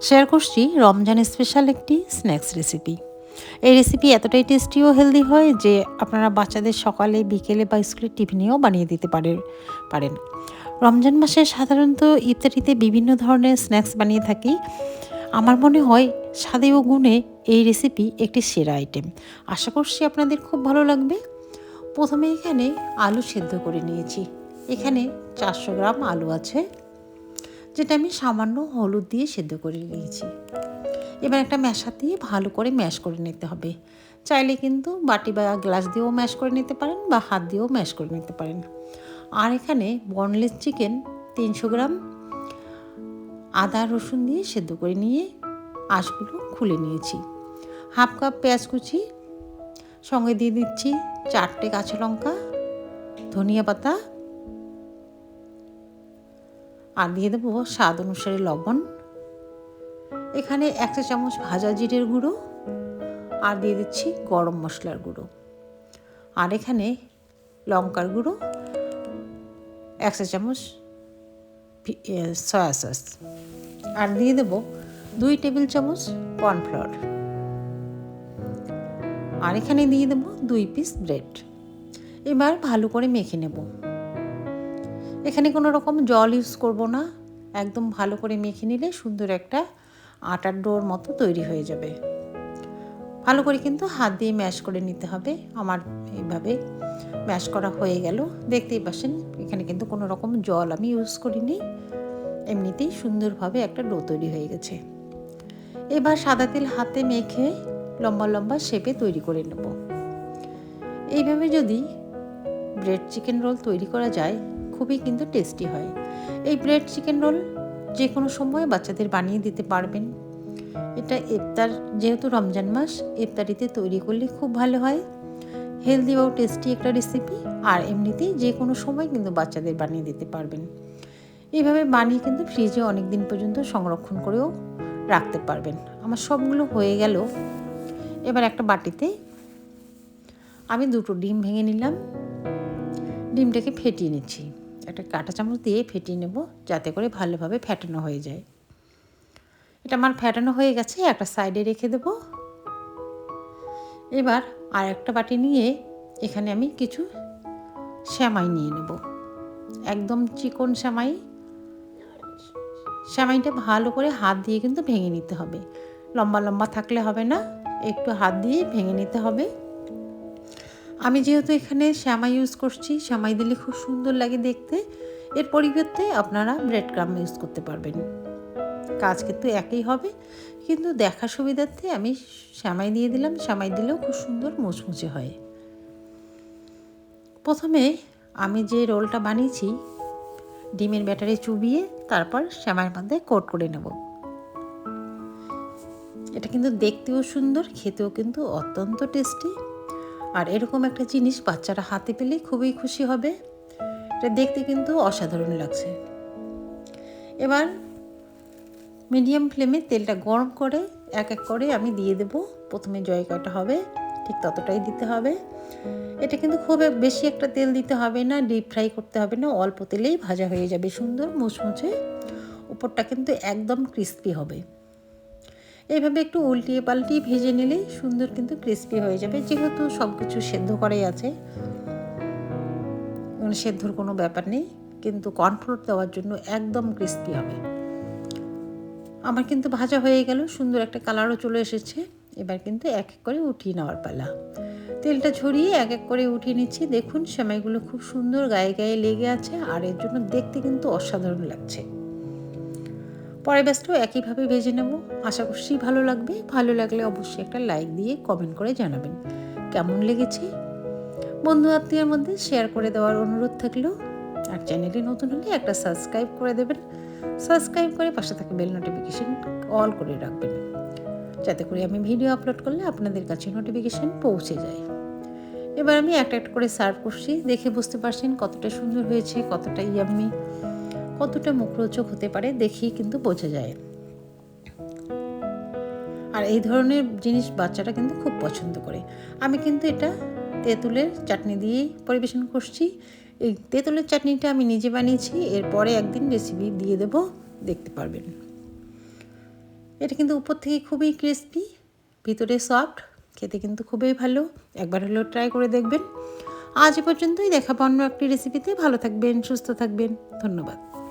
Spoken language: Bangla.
শেয়ার করছি রমজান স্পেশাল একটি স্ন্যাক্স রেসিপি এই রেসিপি এতটাই টেস্টি ও হেলদি হয় যে আপনারা বাচ্চাদের সকালে, বিকেলে বা স্কুলের টিফিনেও বানিয়ে দিতে পারে পারেন। রমজান মাসে সাধারণত ইফতারিতে বিভিন্ন ধরনের স্ন্যাক্স বানিয়ে থাকি। আমার মনে হয় স্বাদে ও গুণে এই রেসিপি একটি সেরা আইটেম আশা করছি আপনাদের খুব ভালো লাগবে। প্রথমে এখানে আলু সেদ্ধ করে নিয়েছি। এখানে চারশো গ্রাম আলু আছে। যেটা আমি সামান্য হলুদ দিয়ে সেদ্ধ করে নিয়েছি। এবার একটা ম্যাশার দিয়ে ভালো করে ম্যাশ করে নিতে হবে। চাইলে কিন্তু বাটি বা গ্লাস দিয়েও ম্যাশ করে নিতে পারেন বা হাত দিয়েও ম্যাশ করে নিতে পারেন। আর এখানে বনলেস চিকেন তিনশো গ্রাম, আদা রসুন দিয়ে সেদ্ধ করে নিয়ে আঁশগুলো খুলে নিয়েছি। হাফ কাপ পেঁয়াজ কুচি, সঙ্গে দিয়ে দিচ্ছি চারটে কাঁচা লঙ্কা, ধনিয়া পাতা আর দিয়ে দেবো স্বাদ অনুসারে লবণ। এখানে এক চা চামচ ভাজা জিরের গুঁড়ো আর দিয়ে দিচ্ছি গরম মশলার গুঁড়ো। আর এখানে লঙ্কার গুঁড়ো, এক চা চামচ সয়া সস। আর দিয়ে দেবো দুই টেবিল চামচ কর্নফ্লাওয়ার। আর এখানে দিয়ে দেবো দুই পিস ব্রেড। এবার ভালো করে মেখে নেব। এখানে কোনো রকম জল ইউজ করব না। একদম ভালো করে মেখে নিলে সুন্দর একটা আটার ডোর মতো তৈরি হয়ে যাবে। ভালো করে কিন্তু হাত দিয়ে ম্যাশ করে নিতে হবে। আমার এইভাবে ম্যাশ করা হয়ে গেল। দেখতেই পাচ্ছেন, এখানে কিন্তু কোনো রকম জল আমি ইউজ করিনি। এমনিতেই সুন্দরভাবে একটা ডো তৈরি হয়ে গেছে। এবার সাদা তেল হাতে মেখে লম্বা লম্বা শেপে তৈরি করে নেব। এইভাবে যদি ব্রেড চিকেন রোল তৈরি করা যায় খুবই কিন্তু টেস্টি হয়। এই ব্রেড চিকেন রোল যে কোনো সময় বাচ্চাদের বানিয়ে দিতে পারবেন। এটা ইফতার, যেহেতু রমজান মাস, ইফতারিতে তৈরি করলে খুব ভালো হয়। হেলদি ও টেস্টি একটা রেসিপি আর এমনিতেই যে কোনো সময় কিন্তু বাচ্চাদের বানিয়ে দিতে পারবেন। এইভাবে বানিয়ে কিন্তু ফ্রিজে অনেক দিন পর্যন্ত সংরক্ষণ করেও রাখতে পারবেন। আমার সবগুলো হয়ে গেল। এবার একটা বাটিতে আমি দুটো ডিম ভেঙে নিলাম। ডিমটাকে ফেটিয়ে নিচ্ছি। একটা কাঁটা চামচ দিয়ে ফেটিয়ে নেব যাতে করে ভালোভাবে ফ্যাটানো হয়ে যায়। এটা আমার ফ্যাটানো হয়ে গেছে, একটা সাইডে রেখে দেব। এবার আর একটা বাটি নিয়ে এখানে আমি কিছু শ্যামাই নিয়ে নেব। একদম চিকন শ্যামাই। শ্যামাইটা ভালো করে হাত দিয়ে কিন্তু ভেঙে নিতে হবে। লম্বা লম্বা থাকলে হবে না, একটু হাত দিয়ে ভেঙে নিতে হবে। আমি যেহেতু এখানে শ্যামাই ইউজ করছি, শ্যামাই দিলে খুব সুন্দর লাগে দেখতে। এর পরিবর্তে আপনারা ব্রেড ক্রাম ইউজ করতে পারবেন। কাজ কিন্তু একই হবে, কিন্তু দেখা সুবিধার্থে আমি শ্যামাই দিয়ে দিলাম, শ্যামাই দিলেও খুব সুন্দর মুচমুচে হয়। প্রথমে আমি যে রোলটা বানিয়েছি, ডিমের ব্যাটারে চুবিয়ে তারপর শ্যামাইয়ের মধ্যে কোট করে নেব। এটা কিন্তু দেখতেও সুন্দর, খেতেও কিন্তু অত্যন্ত টেস্টি আর এরকম একটা জিনিস বাচ্চারা হাতে পেলে খুবই খুশি হবে। এটা দেখতে কিন্তু অসাধারণ লাগছে। এবার মিডিয়াম ফ্লেমে তেলটা গরম করে এক এক করে আমি দিয়ে দেব। প্রথমে জয়কাটা হবে, ঠিক ততটাই দিতে হবে। এটা কিন্তু খুব বেশি একটা তেল দিতে হবে না ডিপ ফ্রাই করতে হবে না, অল্প তেলেই ভাজা হয়ে যাবে সুন্দর মুচমুচে। উপরটা কিন্তু একদম ক্রিস্পি হবে। এইভাবে একটু উল্টিয়ে পাল্টিয়ে ভেজে নিলেই সুন্দর কিন্তু ক্রিস্পি হয়ে যাবে। যেহেতু সব কিছু সেদ্ধ করাই আছে মানে সেদ্ধর কোনো ব্যাপার নেই, কিন্তু কর্নফ্লোর দেওয়ার জন্য একদম ক্রিস্পি হবে। আমার কিন্তু ভাজা হয়ে গেল, সুন্দর একটা কালারও চলে এসেছে। এবার কিন্তু এক এক করে উঠিয়ে নেওয়ার পালা। তেলটা ঝরিয়ে এক এক করে উঠিয়ে নিচ্ছি। দেখুন, সেমাইগুলো খুব সুন্দর গায়ে গায়ে লেগে আছে, আর এর জন্য দেখতে কিন্তু অসাধারণ লাগছে। পরের ব্যাসটাও একইভাবে ভেজে নেব। আশা করছি ভালো লাগবে। ভালো লাগলে অবশ্যই একটা লাইক দিয়ে কমেন্ট করে জানাবেন। কেমন লেগেছে? বন্ধু আত্মীয়ের মধ্যে শেয়ার করে দেওয়ার অনুরোধ থাকল। আর চ্যানেলে নতুন হলে একটা সাবস্ক্রাইব করে দেবেন। সাবস্ক্রাইব করে পাশে থাকা বেল নোটিফিকেশান অল করে রাখবেন। যাতে করে আমি ভিডিও আপলোড করলে আপনাদের কাছে নোটিফিকেশান পৌঁছে যায়। এবার আমি একটা একটা করে সার্ভ করছি। দেখে বুঝতে পারছেন কতটা সুন্দর হয়েছে কতটা ইয়াম্মি কতটা মুখরোচক হতে পারে দেখেই কিন্তু বোঝা যায়। আর এই ধরনের জিনিস বাচ্চারা কিন্তু খুব পছন্দ করে। আমি কিন্তু এটা তেঁতুলের চাটনি দিয়েই পরিবেশন করছি। এই তেঁতুলের চাটনিটা আমি নিজে বানিয়েছি, এরপরে একদিন রেসিপি দিয়ে দেব, দেখতে পারবেন। এটা কিন্তু উপর থেকে খুবই ক্রিস্পি ভিতরে সফট খেতে কিন্তু খুবই ভালো। একবার হলেও ট্রাই করে দেখবেন। আজ পর্যন্তই দেখা অন্য একটি রেসিপিতে ভালো থাকবেন, সুস্থ থাকবেন। ধন্যবাদ।